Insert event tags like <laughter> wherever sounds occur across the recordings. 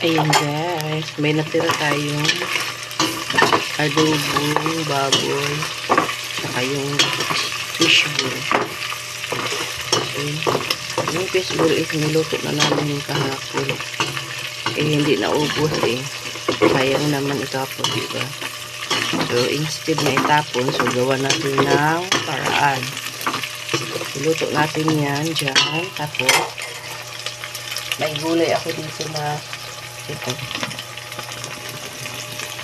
Ayan guys, may natira tayong adobong baboy saka yung fishball. Okay. Yung fishball is niluto na namin yung kahapon. Eh, hindi naubos eh. Sayang naman itapon, di ba? So, instead na itapon, so gawa natin ng paraan. Iluto natin yan dyan. Tapos, may gulay ako dito na ito.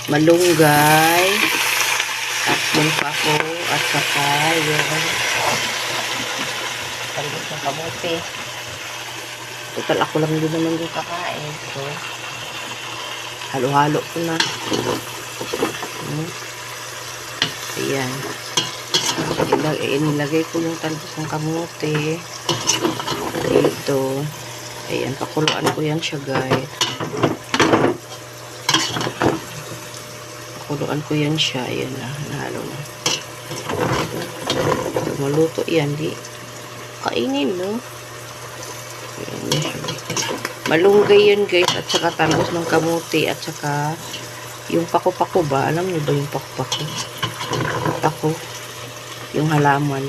Malunggay. At yung pako. At saka yung talbos ng kamote. Total ako lang din naman yung kakain. So, halo-halo ko na. Hmm. Ayan. Ilag inilagay ko yung talbos ng kamote. Dito. Ayan, pakuluan ko yan siya, guys. Pakuluan ko yan siya. Ayan na, nahalo na. So, maluto yan, di. Kainin, no? Ayan. Malunggay yan, guys. At saka talbos ng kamote. At saka yung pako-pako ba? Alam niyo ba yung pako-pako? Pako. Yung halaman.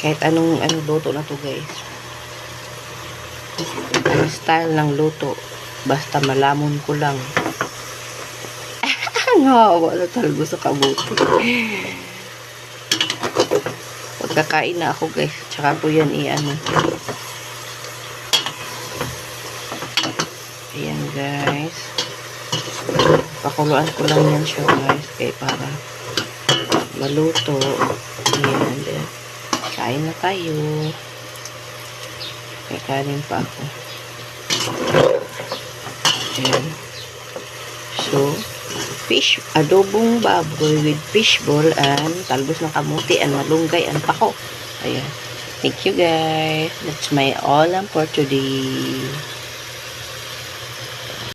Kahit anong ano luto na to guys. Ang style ng luto. Basta malamon ko lang. <laughs> Nahawa na talaga sa kabuti. Pagkakain na ako guys. Tsaka ko yan i-ano. Ayan guys. Pakuluan ko lang yan siya guys. Kaya para maluto. Ayan. Then, kain na tayo. Kaya kanin pa ako. Ayan. So, fish, adobong baboy with fish ball and talbos ng kamuti and malunggay and pako. Ayan. Thank you guys. That's my all for today.